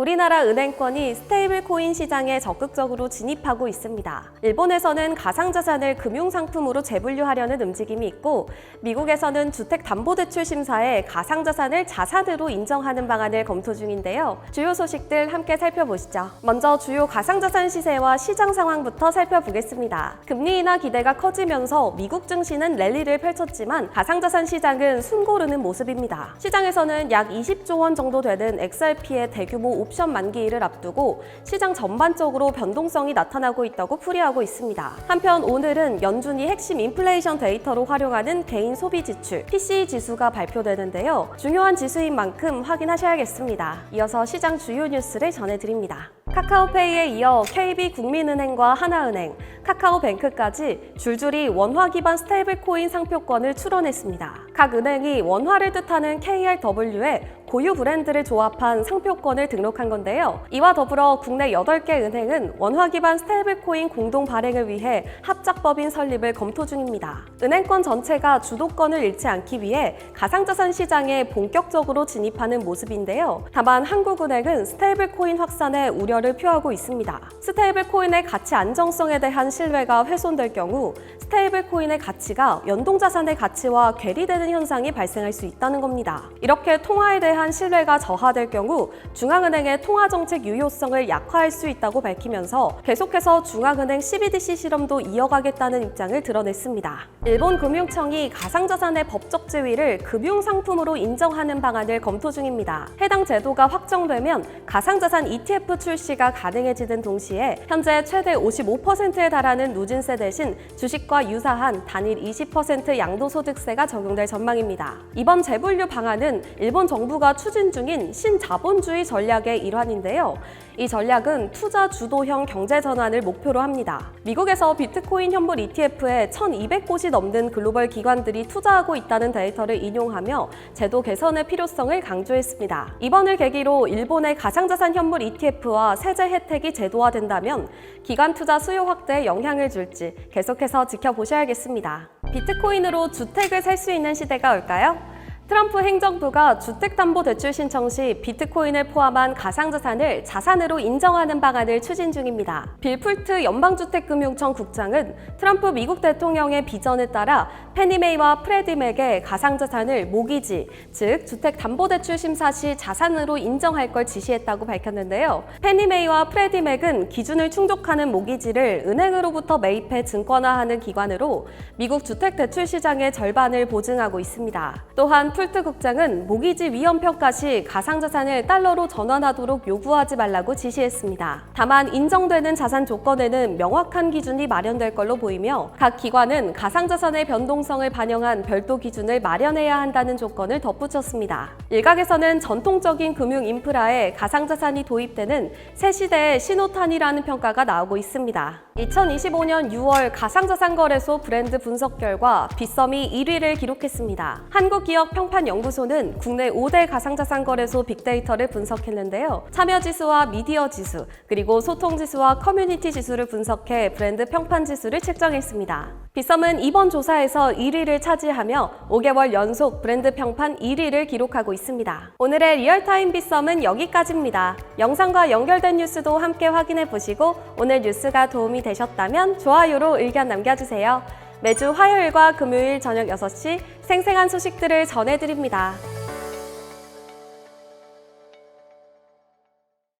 우리나라 은행권이 스테이블 코인 시장에 적극적으로 진입하고 있습니다. 일본에서는 가상자산을 금융상품으로 재분류하려는 움직임이 있고, 미국에서는 주택담보대출 심사에 가상자산을 자산으로 인정하는 방안을 검토 중인데요. 주요 소식들 함께 살펴보시죠. 먼저 주요 가상자산 시세와 시장 상황부터 살펴보겠습니다. 금리 인하 기대가 커지면서 미국 증시는 랠리를 펼쳤지만 가상자산 시장은 숨고르는 모습입니다. 시장에서는 약 20조 원 정도 되는 XRP의 대규모 옵션 만기일을 앞두고 시장 전반적으로 변동성이 나타나고 있다고 풀이하고 있습니다. 한편 오늘은 연준이 핵심 인플레이션 데이터로 활용하는 개인 소비 지출 PCE 지수가 발표되는데요. 중요한 지수인 만큼 확인하셔야겠습니다. 이어서 시장 주요 뉴스를 전해드립니다. 카카오페이에 이어 KB국민은행과 하나은행, 카카오뱅크까지 줄줄이 원화 기반 스테이블 코인 상표권을 출원했습니다. 각 은행이 원화를 뜻하는 KRW에 고유 브랜드를 조합한 상표권을 등록한 건데요. 이와 더불어 국내 8개 은행은 원화 기반 스테이블 코인 공동 발행을 위해 합작법인 설립을 검토 중입니다. 은행권 전체가 주도권을 잃지 않기 위해 가상자산 시장에 본격적으로 진입하는 모습인데요. 다만 한국은행은 스테이블 코인 확산에 우려를 표하고 있습니다. 스테이블 코인의 가치 안정성에 대한 신뢰가 훼손될 경우 스테이블 코인의 가치가 연동자산의 가치와 괴리되는 현상이 발생할 수 있다는 겁니다. 이렇게 통화에 대한 신뢰가 저하될 경우 중앙은행의 통화정책 유효성을 약화할 수 있다고 밝히면서 계속해서 중앙은행 CBDC 실험도 이어가겠다는 입장을 드러냈습니다. 일본 금융청이 가상자산의 법적 지위를 금융상품으로 인정하는 방안을 검토 중입니다. 해당 제도가 확정되면 가상자산 ETF 출시가 가능해지는 동시에 현재 최대 55%에 달하는 누진세 대신 주식과 유사한 단일 20% 양도소득세가 적용될 전망입니다. 이번 재분류 방안은 일본 정부가 추진 중인 신자본주의 전략의 일환인데요. 이 전략은 투자 주도형 경제 전환을 목표로 합니다. 미국에서 비트코인 현물 ETF에 1,200곳이 넘는 글로벌 기관들이 투자하고 있다는 데이터를 인용하며 제도 개선의 필요성을 강조했습니다. 이번을 계기로 일본의 가상자산 현물 ETF와 세제 혜택이 제도화된다면 기관 투자 수요 확대에 영향을 줄지 계속해서 지켜보셔야겠습니다. 비트코인으로 주택을 살 수 있는 시대가 올까요? 트럼프 행정부가 주택담보대출 신청 시 비트코인을 포함한 가상자산을 자산으로 인정하는 방안을 추진 중입니다. 빌 풀트 연방주택금융청 국장은 트럼프 미국 대통령의 비전에 따라 페니메이와 프레디맥의 가상자산을 모기지, 즉 주택담보대출 심사 시 자산으로 인정할 걸 지시했다고 밝혔는데요. 페니메이와 프레디맥은 기준을 충족하는 모기지를 은행으로부터 매입해 증권화하는 기관으로 미국 주택대출 시장의 절반을 보증하고 있습니다. 또한 풀트 국장은 모기지 위험 평가 시 가상자산을 달러로 전환하도록 요구하지 말라고 지시했습니다. 다만 인정되는 자산 조건에는 명확한 기준이 마련될 걸로 보이며 각 기관은 가상자산의 변동성을 반영한 별도 기준을 마련해야 한다는 조건을 덧붙였습니다. 일각에서는 전통적인 금융 인프라에 가상자산이 도입되는 새 시대의 신호탄이라는 평가가 나오고 있습니다. 2025년 6월 가상자산 거래소 브랜드 분석 결과 빗썸이 1위를 기록했습니다. 한국기업평 판 연구소는 국내 5대 가상자산 거래소 빅데이터를 분석했는데요. 참여 지수와 미디어 지수, 그리고 소통 지수와 커뮤니티 지수를 분석해 브랜드 평판 지수를 책정했습니다. 빗썸은 이번 조사에서 1위를 차지하며 5개월 연속 브랜드 평판 1위를 기록하고 있습니다. 오늘의 리얼타임 빗썸은 여기까지입니다. 영상과 연결된 뉴스도 함께 확인해 보시고 오늘 뉴스가 도움이 되셨다면 좋아요로 의견 남겨주세요. 매주 화요일과 금요일 저녁 6시 생생한 소식들을 전해드립니다.